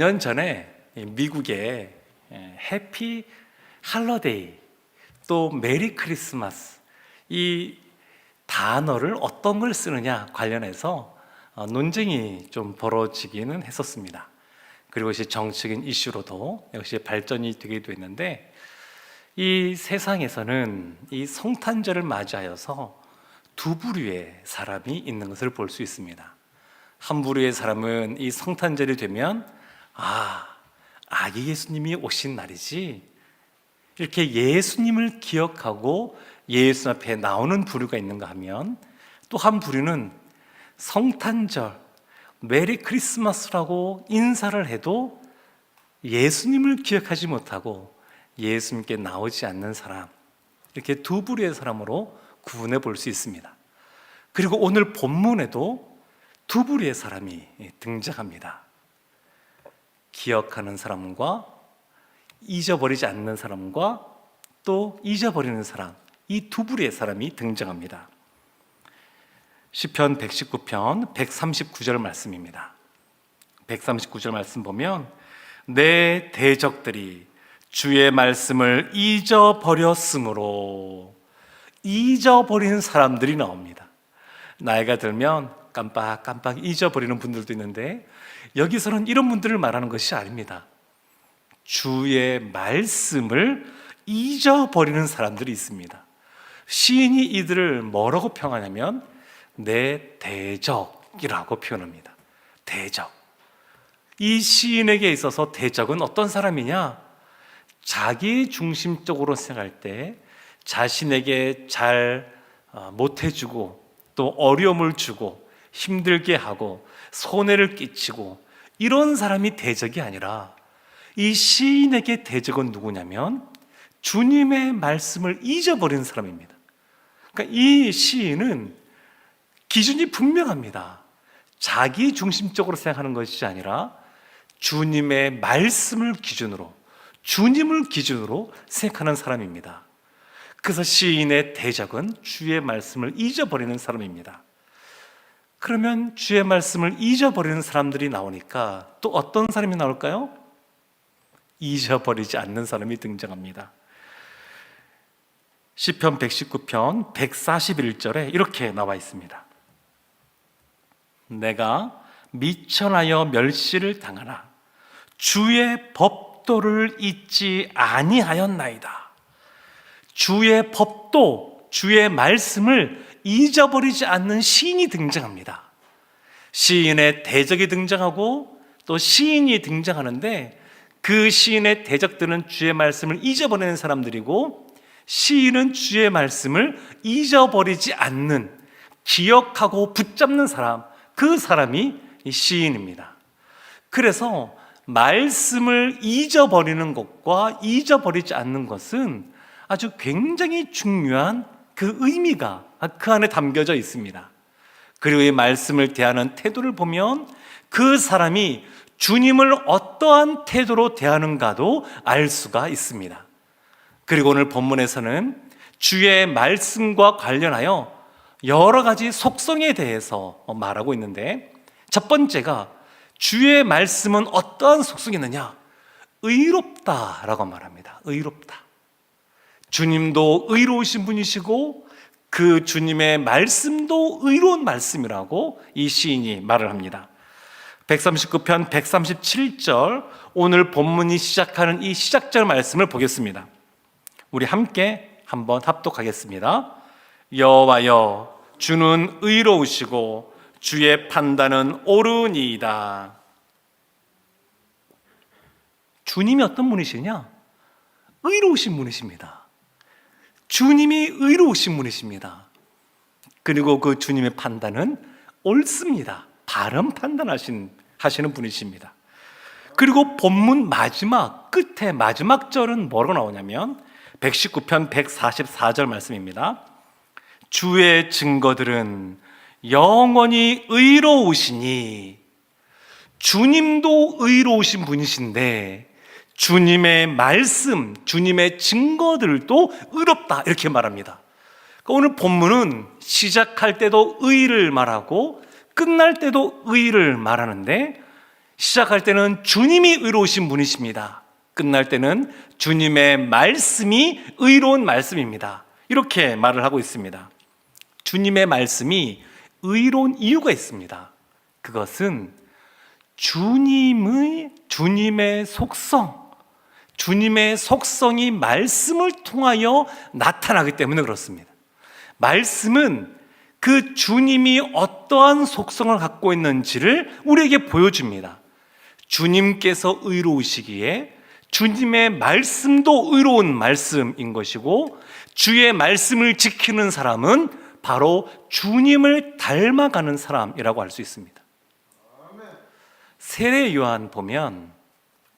년 전에 미국의 해피 할러데이 또 메리 크리스마스 이 단어를 어떤 걸 쓰느냐 관련해서 어, 논쟁이 좀 벌어지기는 했었습니다. 그리고 이제 정치적인 이슈로도 역시 발전이 되기도 했는데 이 세상에서는 이 성탄절을 맞이하여서 두 부류의 사람이 있는 것을 볼 수 있습니다. 한 부류의 사람은 이 성탄절이 되면 아, 아기 예수님이 오신 날이지. 이렇게 예수님을 기억하고 예수 앞에 나오는 부류가 있는가 하면 또 한 부류는 성탄절, 메리 크리스마스라고 인사를 해도 예수님을 기억하지 못하고 예수님께 나오지 않는 사람. 이렇게 두 부류의 사람으로 구분해 볼 수 있습니다. 그리고 오늘 본문에도 두 부류의 사람이 등장합니다. 기억하는 사람과 잊어버리지 않는 사람과 또 잊어버리는 사람 이 두 부류의 사람이 등장합니다. 시편 119편 139절 말씀입니다. 139절 말씀 보면 내 대적들이 주의 말씀을 잊어버렸으므로 잊어버리는 사람들이 나옵니다. 나이가 들면 깜빡 깜빡 잊어버리는 분들도 있는데 여기서는 이런 분들을 말하는 것이 아닙니다. 주의 말씀을 잊어버리는 사람들이 있습니다. 시인이 이들을 뭐라고 평하냐면 내 대적이라고 표현합니다. 대적. 이 시인에게 있어서 대적은 어떤 사람이냐? 자기 중심적으로 생각할 때 자신에게 잘 어, 못해주고 또 어려움을 주고 힘들게 하고 손해를 끼치고 이런 사람이 대적이 아니라 이 시인에게 대적은 누구냐면 주님의 말씀을 잊어버린 사람입니다. 그러니까 이 시인은 기준이 분명합니다. 자기 중심적으로 생각하는 것이 아니라 주님의 말씀을 기준으로 주님을 기준으로 생각하는 사람입니다. 그래서 시인의 대적은 주의 말씀을 잊어버리는 사람입니다. 그러면 주의 말씀을 잊어버리는 사람들이 나오니까 또 어떤 사람이 나올까요? 잊어버리지 않는 사람이 등장합니다. 시편 119편 141절에 이렇게 나와 있습니다. 내가 미천하여 멸시를 당하나 주의 법도를 잊지 아니하였나이다. 주의 법도 주의 말씀을 잊어버리지 않는 시인이 등장합니다. 시인의 대적이 등장하고 또 시인이 등장하는데 그 시인의 대적들은 주의 말씀을 잊어버리는 사람들이고 시인은 주의 말씀을 잊어버리지 않는 기억하고 붙잡는 사람 그 사람이 이 시인입니다. 그래서 말씀을 잊어버리는 것과 잊어버리지 않는 것은 아주 굉장히 중요한 그 의미가 그 안에 담겨져 있습니다. 그리고 이 말씀을 대하는 태도를 보면 그 사람이 주님을 어떠한 태도로 대하는가도 알 수가 있습니다. 그리고 오늘 본문에서는 주의 말씀과 관련하여 여러 가지 속성에 대해서 말하고 있는데 첫 번째가 주의 말씀은 어떠한 속성이 있느냐? 의롭다라고 말합니다. 의롭다. 주님도 의로우신 분이시고 그 주님의 말씀도 의로운 말씀이라고 이 시인이 말을 합니다. 139편 137절 오늘 본문이 시작하는 이 시작절 말씀을 보겠습니다. 우리 함께 한번 합독하겠습니다. 여호와여 주는 의로우시고 주의 판단은 옳으니이다. 주님이 어떤 분이시냐? 의로우신 분이십니다. 주님이 의로우신 분이십니다. 그리고 그 주님의 판단은 옳습니다. 바른 판단하신 하시는 분이십니다. 그리고 본문 마지막 끝에 마지막 절은 뭐로 나오냐면 119편 144절 말씀입니다. 주의 증거들은 영원히 의로우시니 주님도 의로우신 분이신데 주님의 말씀, 주님의 증거들도 의롭다 이렇게 말합니다. 그러니까 오늘 본문은 시작할 때도 의를 말하고 끝날 때도 의를 말하는데 시작할 때는 주님이 의로우신 분이십니다. 끝날 때는 주님의 말씀이 의로운 말씀입니다. 이렇게 말을 하고 있습니다. 주님의 말씀이 의로운 이유가 있습니다. 그것은 주님의 주님의 속성, 주님의 속성이 말씀을 통하여 나타나기 때문에 그렇습니다. 말씀은 그 주님이 어떠한 속성을 갖고 있는지를 우리에게 보여줍니다. 주님께서 의로우시기에 주님의 말씀도 의로운 말씀인 것이고 주의 말씀을 지키는 사람은 바로 주님을 닮아가는 사람이라고 할 수 있습니다. 세례 요한 보면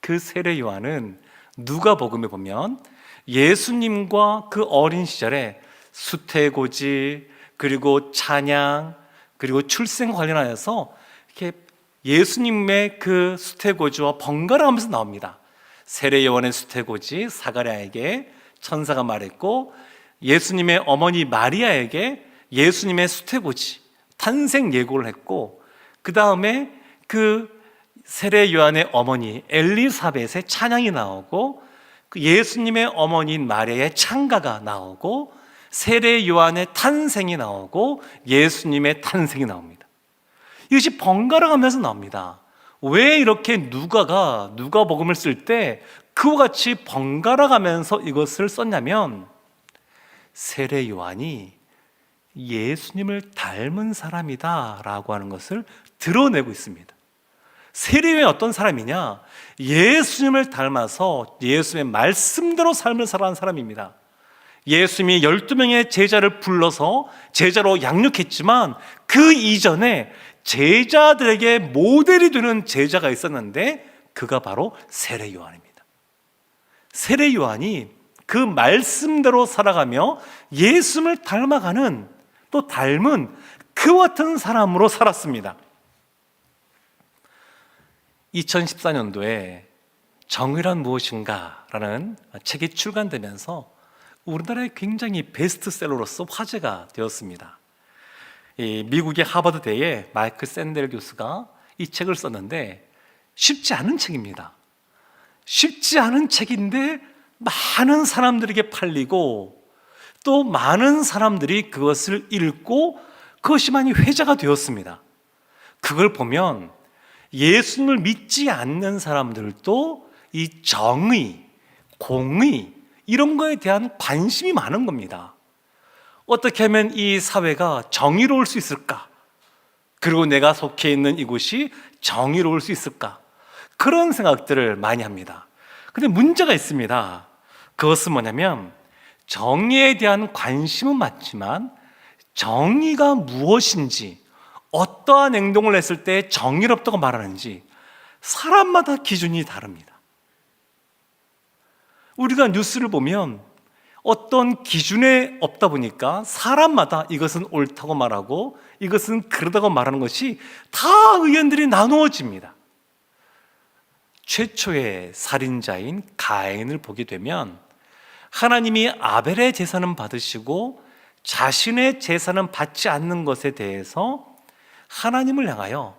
그 세례 요한은 누가 복음에 보면 예수님과 그 어린 시절에 수태고지 그리고 찬양 그리고 출생 관련하여서 이렇게 예수님의 그 수태고지와 번갈아 가면서 나옵니다. 세례 요한의 수태고지 사가랴에게 천사가 말했고 예수님의 어머니 마리아에게 예수님의 수태고지 탄생 예고를 했고 그 다음에 그 세례 요한의 어머니 엘리사벳의 찬양이 나오고 그 예수님의 어머니인 마리아의 창가가 나오고 세례 요한의 탄생이 나오고 예수님의 탄생이 나옵니다. 이것이 번갈아 가면서 나옵니다. 왜 이렇게 누가가 누가 복음을 쓸 때 그와 같이 번갈아 가면서 이것을 썼냐면 세례 요한이 예수님을 닮은 사람이다라고 하는 것을 드러내고 있습니다. 세례요한이 어떤 사람이냐? 예수님을 닮아서 예수님의 말씀대로 삶을 살아가는 사람입니다. 예수님이 12명의 제자를 불러서 제자로 양육했지만 그 이전에 제자들에게 모델이 되는 제자가 있었는데 그가 바로 세례 요한입니다. 세례 요한이 그 말씀대로 살아가며 예수님을 닮아가는 또 닮은 그 같은 사람으로 살았습니다. 2014년도에 정의란 무엇인가라는 책이 출간되면서 우리나라에 굉장히 베스트셀러로서 화제가 되었습니다. 이 미국의 하버드대의 마이클 샌델 교수가 이 책을 썼는데 쉽지 않은 책입니다. 쉽지 않은 책인데 많은 사람들에게 팔리고 또 많은 사람들이 그것을 읽고 그것이 많이 회자가 되었습니다. 그걸 보면 예수님을 믿지 않는 사람들도 이 정의, 공의, 이런 거에 대한 관심이 많은 겁니다. 어떻게 하면 이 사회가 정의로울 수 있을까? 그리고 내가 속해 있는 이곳이 정의로울 수 있을까? 그런 생각들을 많이 합니다. 근데 문제가 있습니다. 그것은 뭐냐면 정의에 대한 관심은 맞지만 정의가 무엇인지 어떠한 행동을 했을 때 정의롭다고 말하는지 사람마다 기준이 다릅니다. 우리가 뉴스를 보면 어떤 기준에 없다 보니까 사람마다 이것은 옳다고 말하고 이것은 그러다고 말하는 것이 다 의견들이 나누어집니다. 최초의 살인자인 가인을 보게 되면 하나님이 아벨의 제사는 받으시고 자신의 제사는 받지 않는 것에 대해서 하나님을 향하여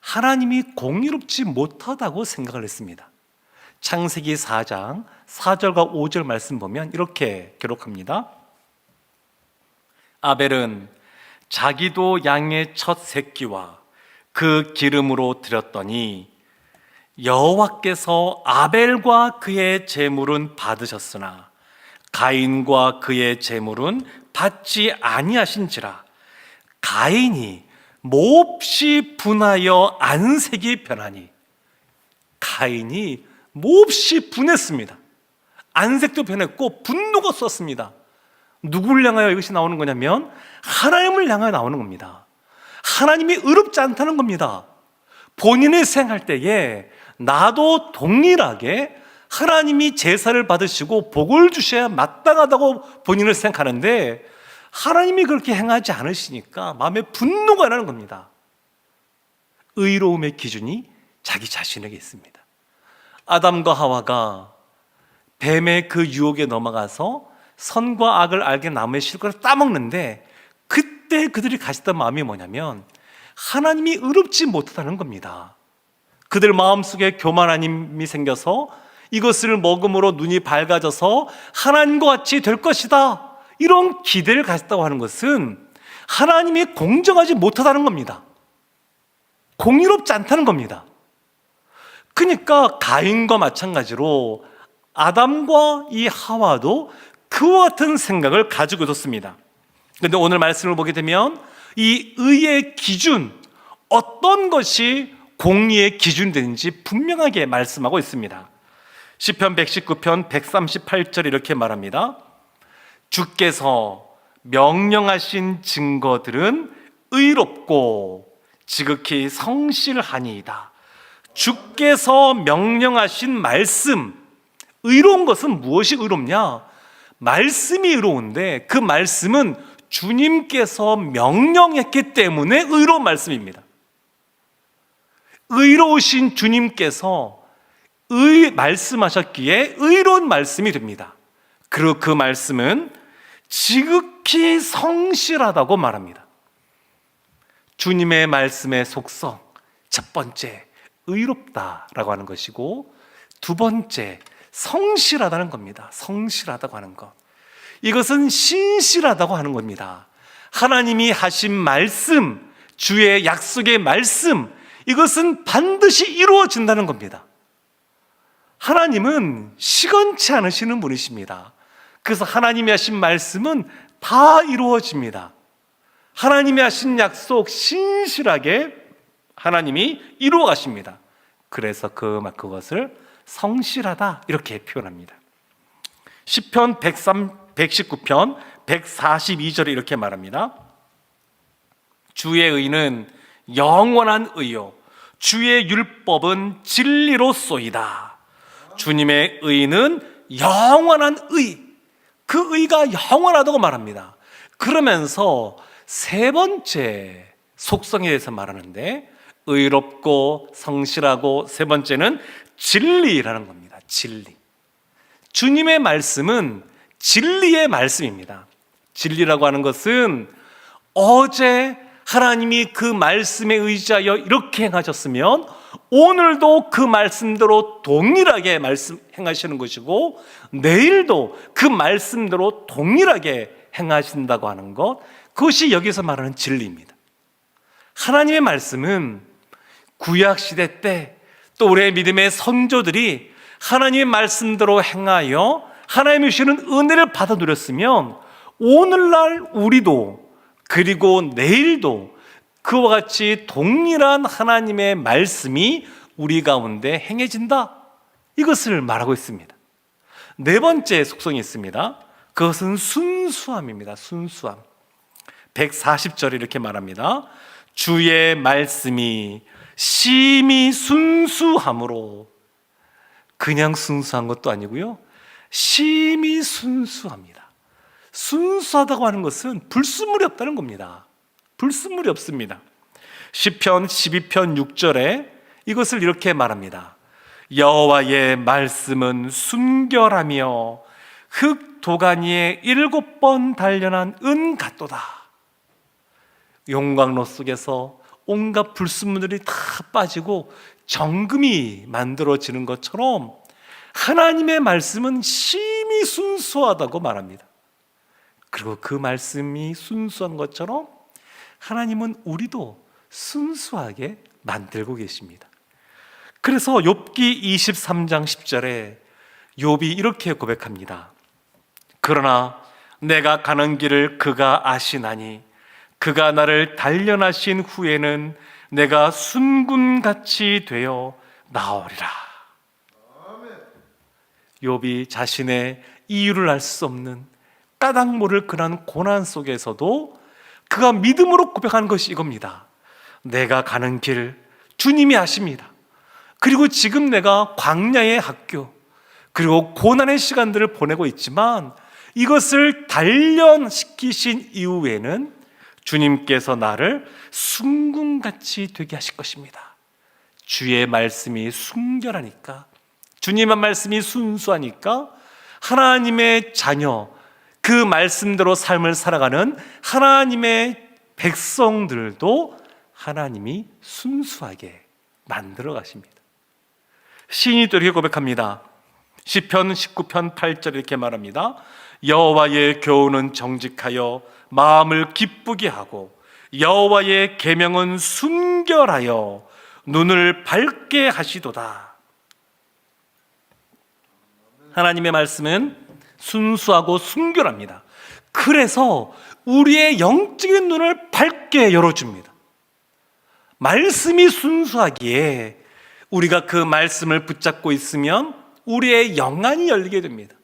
하나님이 공의롭지 못하다고 생각을 했습니다. 창세기 4장 4절과 5절 말씀 보면 이렇게 기록합니다. 아벨은 자기도 양의 첫 새끼와 그 기름으로 드렸더니 여호와께서 아벨과 그의 제물은 받으셨으나 가인과 그의 제물은 받지 아니하신지라 가인이 몹시 분하여 안색이 변하니 가인이 몹시 분했습니다. 안색도 변했고 분노가 쏟습니다. 누구를 향하여 이것이 나오는 거냐면 하나님을 향하여 나오는 겁니다. 하나님이 의롭지 않다는 겁니다. 본인의 생할 때에 나도 동일하게 하나님이 제사를 받으시고 복을 주셔야 마땅하다고 본인을 생각하는데 하나님이 그렇게 행하지 않으시니까 마음에 분노가 나는 겁니다. 의로움의 기준이 자기 자신에게 있습니다. 아담과 하와가 뱀의 그 유혹에 넘어가서 선과 악을 알게 나무의 실과를 따먹는데 그때 그들이 가졌던 마음이 뭐냐면 하나님이 의롭지 못하다는 겁니다. 그들 마음속에 교만함이 생겨서 이것을 먹음으로 눈이 밝아져서 하나님과 같이 될 것이다. 이런 기대를 가졌다고 하는 것은 하나님이 공정하지 못하다는 겁니다. 공의롭지 않다는 겁니다. 그러니까 가인과 마찬가지로 아담과 이 하와도 그와 같은 생각을 가지고 있었습니다. 그런데 오늘 말씀을 보게 되면 이 의의 기준, 어떤 것이 공의의 기준이 되는지 분명하게 말씀하고 있습니다. 시편 119편 138절 이렇게 말합니다. 주께서 명령하신 증거들은 의롭고 지극히 성실하니이다. 주께서 명령하신 말씀, 의로운 것은 무엇이 의롭냐? 말씀이 의로운데 그 말씀은 주님께서 명령했기 때문에 의로운 말씀입니다. 의로우신 주님께서 의 말씀하셨기에 의로운 말씀이 됩니다. 그리고 그 말씀은 지극히 성실하다고 말합니다. 주님의 말씀의 속성 첫 번째 의롭다라고 하는 것이고 두 번째 성실하다는 겁니다. 성실하다고 하는 것. 이것은 신실하다고 하는 겁니다. 하나님이 하신 말씀, 주의 약속의 말씀, 이것은 반드시 이루어진다는 겁니다. 하나님은 시건치 않으시는 분이십니다. 그래서 하나님이 하신 말씀은 다 이루어집니다. 하나님이 하신 약속 신실하게 하나님이 이루어 가십니다. 그래서 그 그것을 성실하다 이렇게 표현합니다. 시편 103 119편 142절에 이렇게 말합니다. 주의 의는 영원한 의요 주의 율법은 진리로 쏘이다. 주님의 의는 영원한 의. 그 의가 영원하다고 말합니다. 그러면서 세 번째 속성에 대해서 말하는데 의롭고 성실하고 세 번째는 진리라는 겁니다. 진리. 주님의 말씀은 진리의 말씀입니다. 진리라고 하는 것은 어제 하나님이 그 말씀에 의지하여 이렇게 행하셨으면 오늘도 그 말씀대로 동일하게 말씀 행하시는 것이고 내일도 그 말씀대로 동일하게 행하신다고 하는 것 그것이 여기서 말하는 진리입니다. 하나님의 말씀은 구약 시대 때 또 우리의 믿음의 선조들이 하나님의 말씀대로 행하여 하나님이 주시는 은혜를 받아 누렸으면 오늘날 우리도 그리고 내일도 그와 같이 동일한 하나님의 말씀이 우리 가운데 행해진다. 이것을 말하고 있습니다. 네 번째 속성이 있습니다. 그것은 순수함입니다. 순수함. 140절에 이렇게 말합니다. 주의 말씀이 심히 순수함으로 그냥 순수한 것도 아니고요. 심히 순수합니다. 순수하다고 하는 것은 불순물이 없다는 겁니다. 불순물이 없습니다. 시편 12편 6절에 이것을 이렇게 말합니다. 여호와의 말씀은 순결하며 흙 도가니에 일곱 번 단련한 은 같도다. 용광로 속에서 온갖 불순물들이 다 빠지고 정금이 만들어지는 것처럼 하나님의 말씀은 심히 순수하다고 말합니다. 그리고 그 말씀이 순수한 것처럼 하나님은 우리도 순수하게 만들고 계십니다. 그래서 욥기 23장 10절에 욥이 이렇게 고백합니다. 그러나 내가 가는 길을 그가 아시나니 그가 나를 단련하신 후에는 내가 순군같이 되어 나오리라. 욥이 자신의 이유를 알 수 없는 까닭 모를 그런 고난 속에서도 그가 믿음으로 고백하는 것이 이겁니다. 내가 가는 길 주님이 아십니다. 그리고 지금 내가 광야의 학교 그리고 고난의 시간들을 보내고 있지만 이것을 단련시키신 이후에는 주님께서 나를 순금같이 되게 하실 것입니다. 주의 말씀이 순결하니까 주님의 말씀이 순수하니까 하나님의 자녀 그 말씀대로 삶을 살아가는 하나님의 백성들도 하나님이 순수하게 만들어 가십니다. 시인이 또 이렇게 고백합니다. 시편 19편 8절 이렇게 말합니다. 여호와의 교훈은 정직하여 마음을 기쁘게 하고 여호와의 계명은 순결하여 눈을 밝게 하시도다. 하나님의 말씀은 순수하고 순결합니다. 그래서 우리의 영적인 눈을 밝게 열어줍니다. 말씀이 순수하기에 우리가 그 말씀을 붙잡고 있으면 우리의 영안이 열리게 됩니다.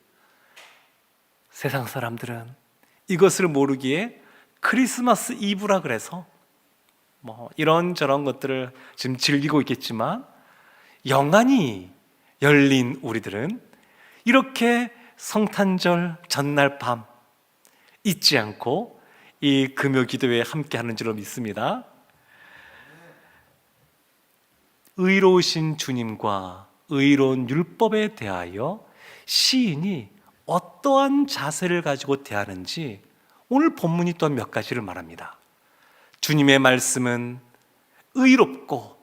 세상 사람들은 이것을 모르기에 크리스마스 이브라 그래서 뭐 이런저런 것들을 지금 즐기고 있겠지만 영안이 열린 우리들은 이렇게 성탄절 전날 밤 잊지 않고 이 금요 기도회에 함께 하는 줄로 믿습니다. 의로우신 주님과 의로운 율법에 대하여 시인이 어떠한 자세를 가지고 대하는지 오늘 본문이 또 몇 가지를 말합니다. 주님의 말씀은 의롭고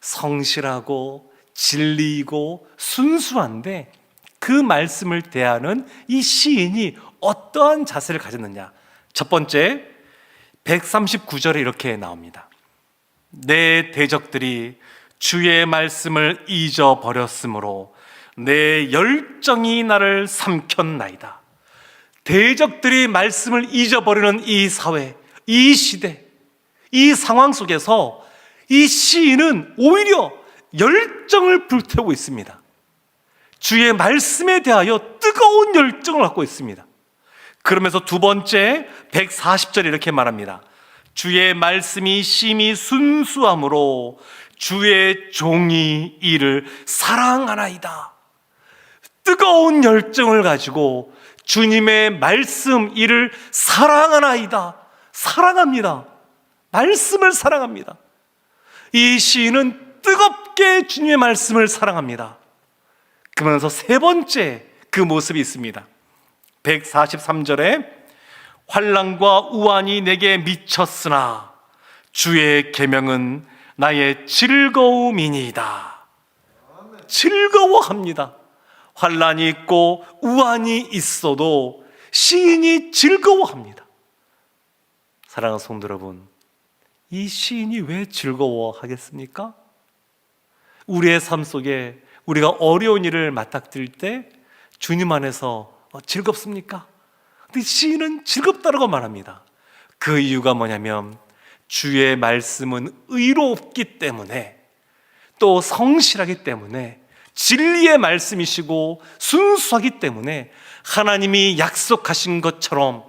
성실하고 진리이고 순수한데 그 말씀을 대하는 이 시인이 어떠한 자세를 가졌느냐? 첫 번째 139절에 이렇게 나옵니다. 내 대적들이 주의 말씀을 잊어버렸으므로 내 열정이 나를 삼켰나이다. 대적들이 말씀을 잊어버리는 이 사회, 이 시대, 이 상황 속에서 이 시인은 오히려 열정을 불태우고 있습니다. 주의 말씀에 대하여 뜨거운 열정을 갖고 있습니다. 그러면서 두 번째 140절 이렇게 말합니다. 주의 말씀이 심히 순수함으로 주의 종이 이를 사랑하나이다. 뜨거운 열정을 가지고 주님의 말씀 이를 사랑하나이다. 사랑합니다. 말씀을 사랑합니다. 이 시인은 뜨겁게 주님의 말씀을 사랑합니다. 그러면서 세 번째 그 모습이 있습니다. 143절에 환란과 우환이 내게 미쳤으나 주의 계명은 나의 즐거움이니이다. 즐거워합니다. 환란이 있고 우환이 있어도 시인이 즐거워합니다. 사랑하는 성도 여러분, 이 시인이 왜 즐거워하겠습니까? 우리의 삶 속에 우리가 어려운 일을 맞닥뜨릴 때 주님 안에서 어, 즐겁습니까? 근데 시인은 즐겁다라고 말합니다. 그 이유가 뭐냐면 주의 말씀은 의롭기 때문에 또 성실하기 때문에 진리의 말씀이시고 순수하기 때문에 하나님이 약속하신 것처럼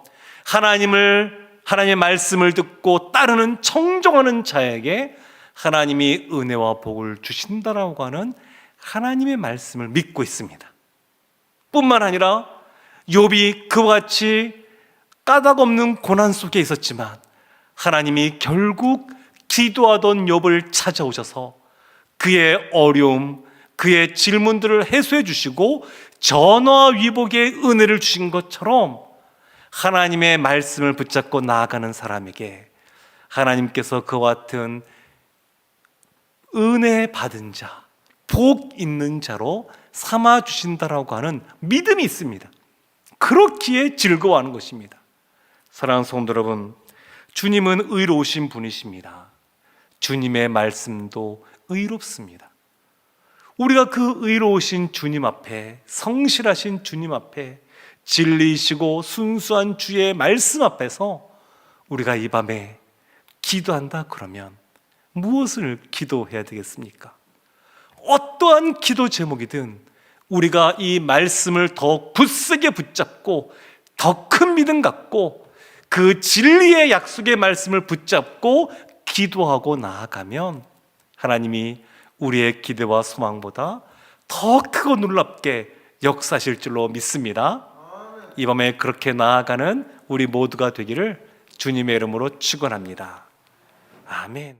하나님을 하나님의 말씀을 듣고 따르는 청종하는 자에게 하나님이 은혜와 복을 주신다라고 하는 하나님의 말씀을 믿고 있습니다. 뿐만 아니라 욥이 그와 같이 까닭 없는 고난 속에 있었지만 하나님이 결국 기도하던 욥을 찾아오셔서 그의 어려움, 그의 질문들을 해소해 주시고 전화 위복의 은혜를 주신 것처럼 하나님의 말씀을 붙잡고 나아가는 사람에게 하나님께서 그와 같은 은혜 받은 자, 복 있는 자로 삼아 주신다라고 하는 믿음이 있습니다. 그렇기에 즐거워하는 것입니다. 사랑하는 성도 여러분, 주님은 의로우신 분이십니다. 주님의 말씀도 의롭습니다. 우리가 그 의로우신 주님 앞에, 성실하신 주님 앞에, 진리이시고 순수한 주의 말씀 앞에서 우리가 이 밤에 기도한다 그러면 무엇을 기도해야 되겠습니까? 어떠한 기도 제목이든 우리가 이 말씀을 더 굳세게 붙잡고 더 큰 믿음 갖고 그 진리의 약속의 말씀을 붙잡고 기도하고 나아가면 하나님이 우리의 기대와 소망보다 더 크고 놀랍게 역사하실 줄로 믿습니다. 이 밤에 그렇게 나아가는 우리 모두가 되기를 주님의 이름으로 축원합니다. 아멘.